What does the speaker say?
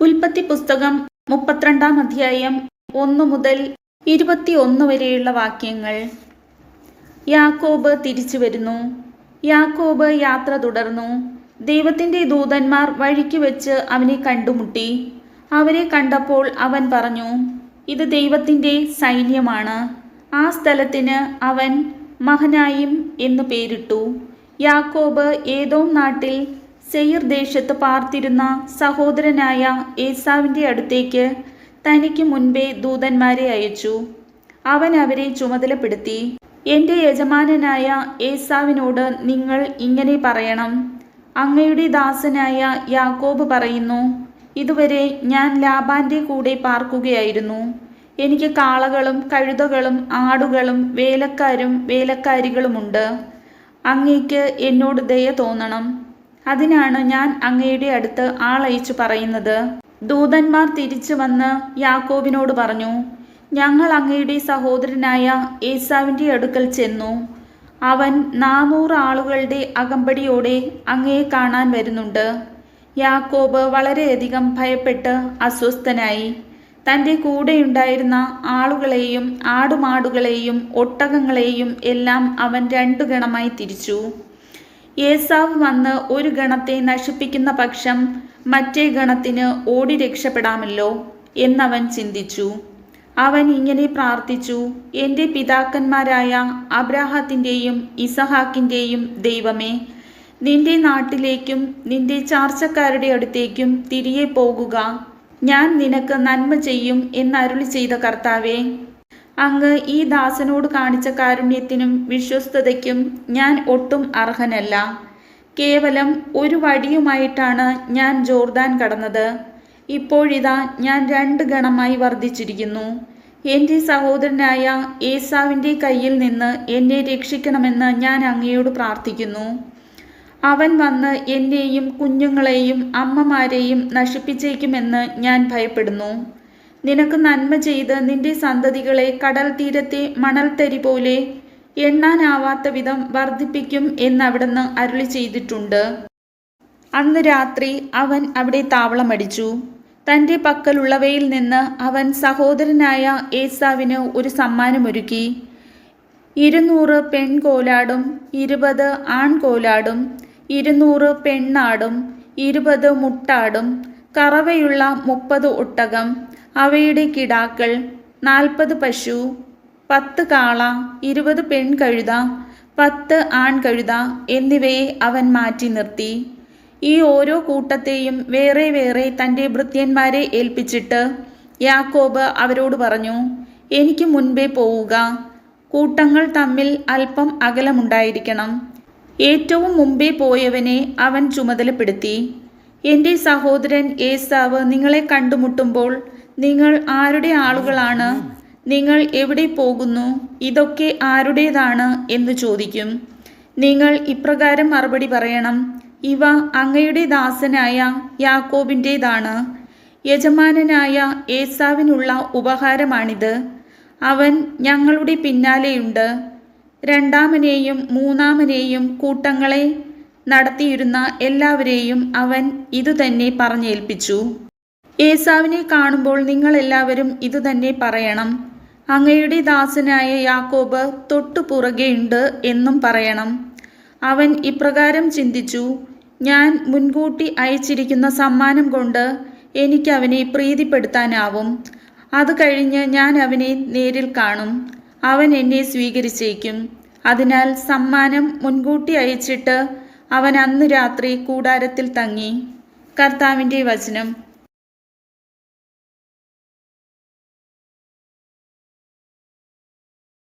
ഉൽപ്പത്തി പുസ്തകം മുപ്പത്തിരണ്ടാം അധ്യായം ഒന്നു മുതൽ ഇരുപത്തിയൊന്ന് വരെയുള്ള വാക്യങ്ങൾ. യാക്കോബ് തിരിച്ചു വരുന്നു. യാക്കോബ് യാത്ര തുടർന്നു. ദൈവത്തിന്റെ ദൂതന്മാർ വഴിക്ക് വെച്ച് അവനെ കണ്ടുമുട്ടി. അവരെ കണ്ടപ്പോൾ അവൻ പറഞ്ഞു ഇത് ദൈവത്തിന്റെ സൈന്യമാണ്. ആ സ്ഥലത്തിന് അവൻ മഹനായിം എന്നു പേരിട്ടു. യാക്കോബ് ഏതോ നാട്ടിൽ സെയിർ ദേശത്ത് പാർത്തിരുന്ന സഹോദരനായ ഏസാവിന്റെ അടുത്തേക്ക് തനിക്ക് മുൻപേ ദൂതന്മാരെ അയച്ചു. അവൻ അവരെ ചുമതലപ്പെടുത്തി എന്റെ യജമാനനായ ഏസാവിനോട് നിങ്ങൾ ഇങ്ങനെ പറയണം. അങ്ങയുടെ ദാസനായ യാക്കോബ് പറയുന്നു ഇതുവരെ ഞാൻ ലാബാന്റെ കൂടെ പാർക്കുകയായിരുന്നു. എനിക്ക് കാളകളും കഴുതകളും ആടുകളും വേലക്കാരും വേലക്കാരികളുമുണ്ട്. അങ്ങേക്ക് എന്നോട് ദയ തോന്നണം. അതിനാണ് ഞാൻ അങ്ങയുടെ അടുത്ത് ആളയച്ചു പറയുന്നത്. ദൂതന്മാർ തിരിച്ചു വന്ന് യാക്കോബിനോട് പറഞ്ഞു ഞങ്ങൾ അങ്ങയുടെ സഹോദരനായ ഏസാവിന്റെ അടുക്കൽ ചെന്നു. അവൻ നാനൂറ് ആളുകളുടെ അകമ്പടിയോടെ അങ്ങയെ കാണാൻ വരുന്നുണ്ട്. യാക്കോബ് വളരെയധികം ഭയപ്പെട്ട് അസ്വസ്ഥനായി. തന്റെ കൂടെയുണ്ടായിരുന്ന ആളുകളെയും ആടുമാടുകളെയും ഒട്ടകങ്ങളെയും എല്ലാം അവൻ രണ്ടു ഗണമായി തിരിച്ചു. ഏസാവ് വന്ന് ഒരു ഗണത്തെ നശിപ്പിക്കുന്ന പക്ഷം മറ്റേ ഗണത്തിന് ഓടി രക്ഷപ്പെടാമല്ലോ എന്നവൻ ചിന്തിച്ചു. അവൻ ഇങ്ങനെ പ്രാർത്ഥിച്ചു എന്റെ പിതാക്കന്മാരായ അബ്രാഹത്തിന്റെയും ഇസഹാക്കിന്റെയും ദൈവമേ നിന്റെ നാട്ടിലേക്കും നിന്റെ ചാർച്ചക്കാരുടെ അടുത്തേക്കും തിരികെ പോകുക. ഞാൻ നിനക്ക് നന്മ ചെയ്യും എന്നരുളി ചെയ്ത കർത്താവേ അങ്ങ് ഈ ദാസനോട് കാണിച്ച കാരുണ്യത്തിനും വിശ്വസ്തതയ്ക്കും ഞാൻ ഒട്ടും അർഹനല്ല. കേവലം ഒരു വടിയുമായിട്ടാണ് ഞാൻ ജോർദാൻ കടന്നത്. ഇപ്പോഴിതാ ഞാൻ രണ്ട് ഗണമായി വർദ്ധിച്ചിരിക്കുന്നു. എന്റെ സഹോദരനായ ഏസാവിന്റെ കയ്യിൽ നിന്ന് എന്നെ രക്ഷിക്കണമെന്ന് ഞാൻ അങ്ങയോട് പ്രാർത്ഥിക്കുന്നു. അവൻ വന്ന് എന്നെയും കുഞ്ഞുങ്ങളെയും അമ്മമാരെയും നശിപ്പിച്ചേക്കുമെന്ന് ഞാൻ ഭയപ്പെടുന്നു. നിനക്ക് നന്മ ചെയ്ത് നിന്റെ സന്തതികളെ കടൽ തീരത്തെ മണൽത്തരി പോലെ എണ്ണാനാവാത്ത വിധം വർദ്ധിപ്പിക്കും എന്നവിടുന്ന് അരുളി ചെയ്തിട്ടുണ്ട്. അന്ന് രാത്രി അവൻ അവിടെ താവളമടിച്ചു. തന്റെ പക്കലുള്ളവയിൽ നിന്ന് അവൻ സഹോദരനായ ഏസാവിന് ഒരു സമ്മാനമൊരുക്കി. ഇരുന്നൂറ് പെൺകോലാടും ഇരുപത് ആൺകോലാടും ഇരുന്നൂറ് പെണ്ണാടും ഇരുപത് മുട്ടാടും കറവയുള്ള മുപ്പത് ഒട്ടകം അവയുടെ കിടാക്കൾ നാൽപ്പത് പശു പത്ത് കാള ഇരുപത് പെൺകഴുത പത്ത് ആൺകഴുത എന്നിവയെ അവൻ മാറ്റി നിർത്തി. ഈ ഓരോ കൂട്ടത്തെയും വേറെ വേറെ തന്റെ ഭൃത്യന്മാരെ ഏൽപ്പിച്ചിട്ട് യാക്കോബ് അവരോട് പറഞ്ഞു എനിക്ക് മുൻപേ പോവുക. കൂട്ടങ്ങൾ തമ്മിൽ അല്പം അകലമുണ്ടായിരിക്കണം. ഏറ്റവും മുമ്പേ പോയവനെ അവൻ ചുമതലപ്പെടുത്തി. എന്റെ സഹോദരൻ ഏസാവ് നിങ്ങളെ കണ്ടുമുട്ടുമ്പോൾ നിങ്ങൾ ആരുടെ ആളുകളാണ്? നിങ്ങൾ എവിടെ പോകുന്നു? ഇതൊക്കെ ആരുടേതാണ് എന്ന് ചോദിക്കും. നിങ്ങൾ ഇപ്രകാരം മറുപടി പറയണം. ഇവ അങ്ങയുടെ ദാസനായ യാക്കോബിന്റേതാണ്. യജമാനനായ ഏസാവിനുള്ള ഉപഹാരമാണിത്. അവൻ ഞങ്ങളുടെ പിന്നാലെയുണ്ട്. രണ്ടാമനെയും മൂന്നാമനെയും കൂട്ടങ്ങളെ നടത്തിയിരുന്ന എല്ലാവരെയും അവൻ ഇതുതന്നെ പറഞ്ഞേൽപ്പിച്ചു. ഏസാവിനെ കാണുമ്പോൾ നിങ്ങളെല്ലാവരും ഇതുതന്നെ പറയണം. അങ്ങയുടെ ദാസനായ യാക്കോബ് തൊട്ടു പുറകെയുണ്ട് എന്നും പറയണം. അവൻ ഇപ്രകാരം ചിന്തിച്ചു ഞാൻ മുൻകൂട്ടി അയച്ചിരിക്കുന്ന സമ്മാനം കൊണ്ട് എനിക്ക് അവനെ പ്രീതിപ്പെടുത്താനാവും. അത് കഴിഞ്ഞ് ഞാൻ അവനെ നേരിൽ കാണും. അവൻ എന്നെ സ്വീകരിച്ചേക്കും. അതിനാൽ സമ്മാനം മുൻകൂട്ടി അയച്ചിട്ട് അവൻ അന്ന് രാത്രി കൂടാരത്തിൽ തങ്ങി. കർത്താവിന്റെ വചനം.